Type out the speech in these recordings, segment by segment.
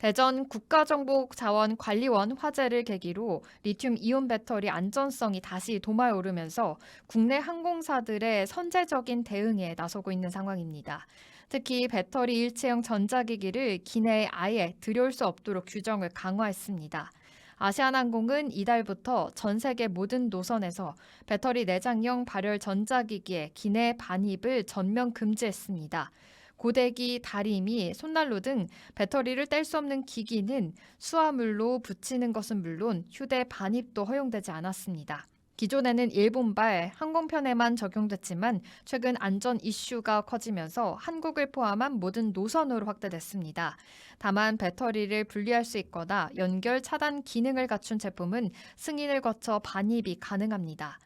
대전 국가정보자원관리원 화재를 계기로 리튬 이온 배터리 안전성이 다시 도마오르면서 국내 항공사들의 선제적인 대응에 나서고 있는 상황입니다. 특히 배터리 일체형 전자기기를 기내에 아예 들여올 수 없도록 규정을 강화했습니다. 아시아나항공은 이달부터 전 세계 모든 노선에서 배터리 내장형 발열 전자기기의 기내 반입을 전면 금지했습니다. 고데기, 다리미, 손난로 등 배터리를 뗄 수 없는 기기는 수화물로 붙이는 것은 물론 휴대 반입도 허용되지 않았습니다. 기존에는 일본발 항공편에만 적용됐지만 최근 안전 이슈가 커지면서 한국을 포함한 모든 노선으로 확대됐습니다. 다만 배터리를 분리할 수 있거나 연결 차단 기능을 갖춘 제품은 승인을 거쳐 반입이 가능합니다.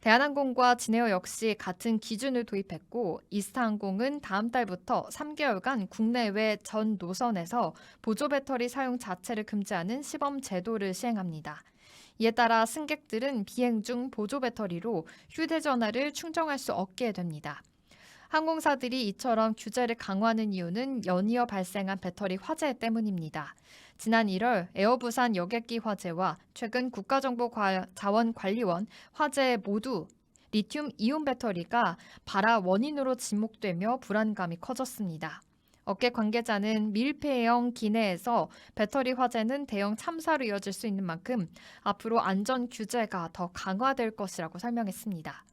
대한항공과 진에어 역시 같은 기준을 도입했고 이스타항공은 다음 달부터 3개월간 국내외 전 노선에서 보조 배터리 사용 자체를 금지하는 시범 제도를 시행합니다. 이에 따라 승객들은 비행 중 보조 배터리로 휴대전화를 충전할 수 없게 됩니다. 항공사들이 이처럼 규제를 강화하는 이유는 연이어 발생한 배터리 화재 때문입니다. 지난 1월 에어부산 여객기 화재와 최근 국가정보자원관리원 화재 모두 리튬 이온 배터리가 발화 원인으로 지목되며 불안감이 커졌습니다. 업계 관계자는 밀폐형 기내에서 배터리 화재는 대형 참사로 이어질 수 있는 만큼 앞으로 안전 규제가 더 강화될 것이라고 설명했습니다.